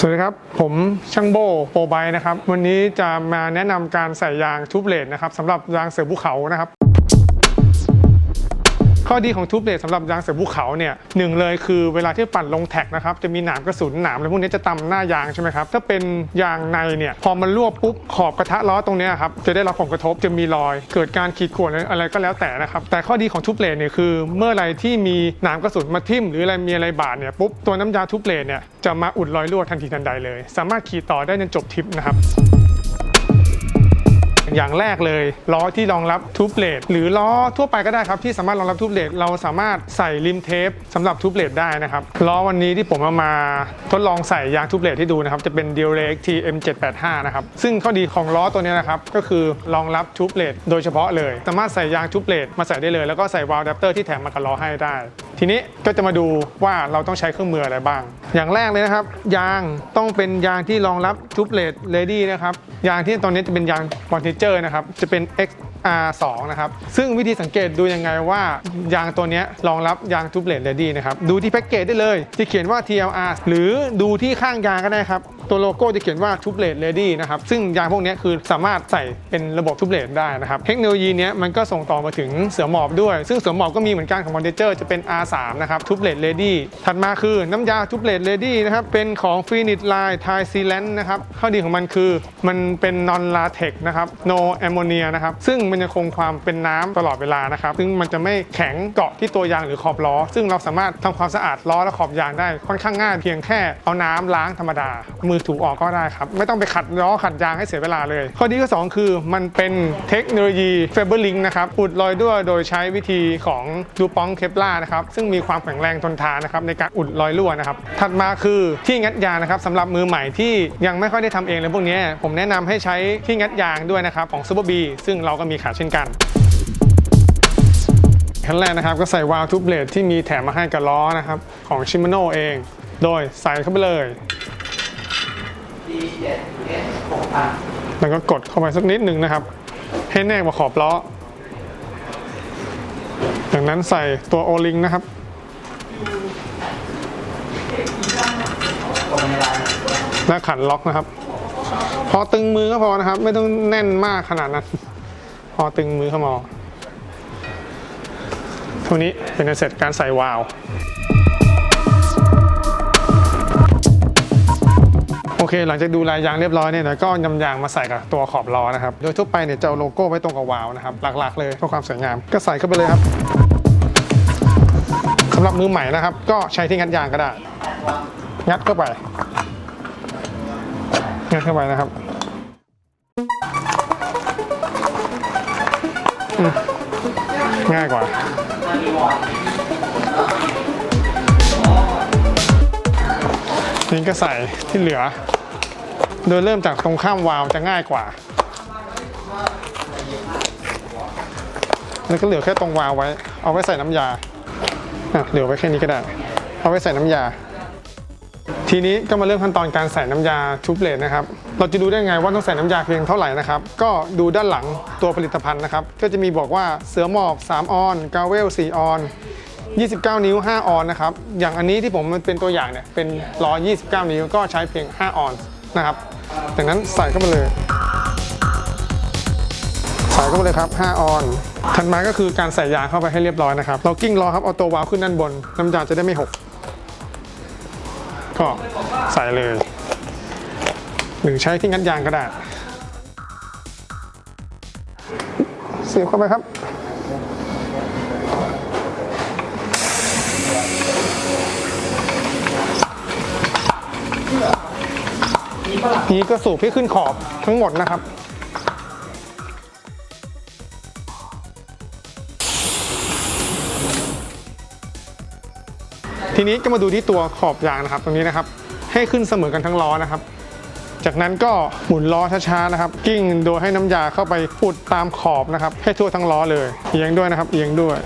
สวัสดีครับ ผมช่างโบโปรไบนะครับ วันนี้จะมาแนะนำการใส่ยางทูบเลดนะครับสำหรับยางเสือภูเขานะครับ ข้อดีของทูบเลดสำหรับยางเสือภูเขาเนี่ยหนึ่งเลยคือเวลาที่ปั่นลงแท็กนะครับจะมีหนามกระสุนหนามอะไรพวกนี้จะตำหน้ายางใช่ไหมครับถ้าเป็นยางในเนี่ยพอมันรั่วปุ๊บขอบกระทะล้อตรงนี้ครับจะได้รับผลกระทบจะมีรอย เกิดการขีดข่วนอะไรก็แล้วแต่นะครับแต่ข้อดีของทูบเลดเนี่ยคือเมื่อไรที่มีหนามกระสุนมาทิ่มหรืออะไรมีอะไรบาดเนี่ยปุ๊บตัวน้ำยาทูบเลดเนี่ยจะมาอุดรอยรั่วทันทีทันใดเลย สามารถขี่ต่อได้จนจบทริปนะครับ อย่างแรกเลยล้อที่รองรับทูบเลดหรือล้อทั่วไปก็ได้ครับที่สามารถรองรับทูบเลดเราสามารถใส่ริมเทปสำหรับทูบเลดได้นะครับล้อวันนี้ที่ผมเอามาทดลองใส่ยางทูบเลดให้ดูนะครับจะเป็น d e a l e x TM 785 นะครับซึ่งข้อดีของล้อตัวนี้นะครับก็คือรองรับทูบเลดโดยเฉพาะเลย สามารถใส่ยางทูบเลดมาใส่ได้เลย แล้วก็ใส่วาล์วอะแดปเตอร์ที่แถมมากับล้อให้ได้ ทีนี้ก็จะมาดูว่าเราต้องใช้เครื่องมืออะไรบ้าง อย่างแรกเลยนะครับ ยางต้องเป็นยางที่รองรับทูบเลดเลดี้นะครับยางที่ตอนนี้จะเป็นยางบอนเทเจอร์นะครับ จะเป็น XR2 นะครับ ซึ่งวิธีสังเกตดูยังไงว่ายางตัวนี้รองรับยางทูบเลดเรดี้นะครับ ดูที่แพ็กเกจได้เลยที่เขียนว่า TLR หรือดูที่ข้างยางก็ได้ครับ ตัวโลโก้จะเขียนว่าทูบเลดเลดี้นะครับซึ่งยางพวกนี้คือสามารถใส่เป็นระบบทูบเลดได้นะครับเทคโนโลยีนี้มันก็ส่งต่อมาถึงเสือหมอบด้วย ซึ่งเสือหมอบก็มีเหมือนกันของมอนเทเจอร์จะเป็น R3 นะครับทูบเลดเลดี้ถัดมาคือน้ำยาทูบเลดเลดี้นะครับเป็นของ f i n i t Line Thai Sealant นะครับข้อดีของมันคือมันเป็น non latex นะครับ no ammonia นะครับซึ่งมันยังคงความเป็นน้ำตลอดเวลานะครับซึ่งมันจะไม่แข็งเกาะที่ตัวยางหรือขอบล้อ ซึ่งเราสามารถทำความสะอาดล้อและขอบยางได้ค่อนข้างง่ายเพียงแค่เอาน้ำล้างธรรมดามือถูออกก็ได้ครับ ไม่ต้องไปขัดล้อขัดยางให้เสียเวลาเลย ข้อดีข้อสองคือมันเป็นเทคโนโลยี Faber Link นะครับอุดรอยรั่วโดยใช้วิธีของดูปองเคปล่านะครับซึ่งมีความแข็งแรงทนทานนะครับในการอุดรอยรั่วนะครับถัดมาคือที่งัดยางนะครับสำหรับมือใหม่ที่ยังไม่ค่อยได้ทำเองเลยพวกนี้ผมแนะนำให้ใช้ที่งัดยางด้วยนะครับของ Super B ซึ่งเราก็มีขายเช่นกันขั้นแรกนะครับก็ใส่วาล์วทูบเลดที่มีแถมมาให้กับล้อนะครับของ Shimano เอง โดยใส่เข้าไปเลย แล้วก็กดเข้าไปสักนิดหนึ่งนะครับ ให้แนบกับขอบล้อ จากนั้นใส่ตัวโอลิงนะครับ และขันล็อกนะครับ พอตึงมือก็พอนะครับ ไม่ต้องแน่นมากขนาดนั้น พอตึงมือเข้ามาเท่านี้เป็นอันเสร็จการใส่วาล์ว เคหลังจากดูลายยางเรียบร้อยเนี่ยเดี๋ยวก็นำยางมาใส่กับตัวขอบล้อนะครับ โดยทั่วไปเนี่ยจะเอาโลโก้ไว้ตรงกับวาล์วนะครับ หลักๆเลยเพื่อความสวยงาม ก็ใส่เข้าไปเลยครับสำหรับมือใหม่นะครับ ก็ใช้ที่งัดยางก็ได้ งัดเข้าไป งัดเข้าไปนะครับง่ายกว่านี่ก็ใส่ที่เหลือ โดยเริ่มจากตรงข้ามวาล์วจะง่ายกว่า แล้วก็เหลือแค่ตรงวาล์วไว้ เอาไว้ใส่น้ำยาอะเหลือไว้แค่นี้ก็ได้ เอาไว้ใส่น้ำยา ทีนี้ก็มาเริ่มขั้นตอนการใส่น้ำยาทูบเลดนะครับ เราจะดูได้ไงว่าต้องใส่น้ำยาเพียงเท่าไหร่นะครับ ก็ดูด้านหลังตัวผลิตภัณฑ์นะครับ ก็จะมีบอกว่าเสือหมอบ3ออน กาเวล 4 ออน29 นิ้ว 5 ออนนะครับ อย่างอันนี้ที่ผมมันเป็นตัวอย่างเนี่ย เป็นล้อ29 นิ้ว ก็ใช้เพียง 5 ออน นะครับจากนั้นใส่เข้ามาเลย ใส่เข้ามาเลยครับ 5 ออนถัดมาก็คือการใส่ยางเข้าไปให้เรียบร้อยนะครับ เรากิ้งล้อครับเอาตัววาล์วขึ้นด้านบน น้ำยาจะได้ไม่หก ก็ใส่เลย หรือใช้ที่งัดยางก็ได้เสียบเข้าไปครับ นี้ก็สูบให้ขึ้นขอบทั้งหมดนะครับ ทีนี้ก็มาดูที่ตัวขอบยางนะครับ ตรงนี้นะครับ ให้ขึ้นเสมอกันทั้งล้อนะครับ จากนั้นก็หมุนล้อช้าๆนะครับ กิ้งโดยให้น้ำยาเข้าไปอุดตามขอบนะครับ ให้ทั่วทั้งล้อเลย เอียงด้วยนะครับ เอียงด้วย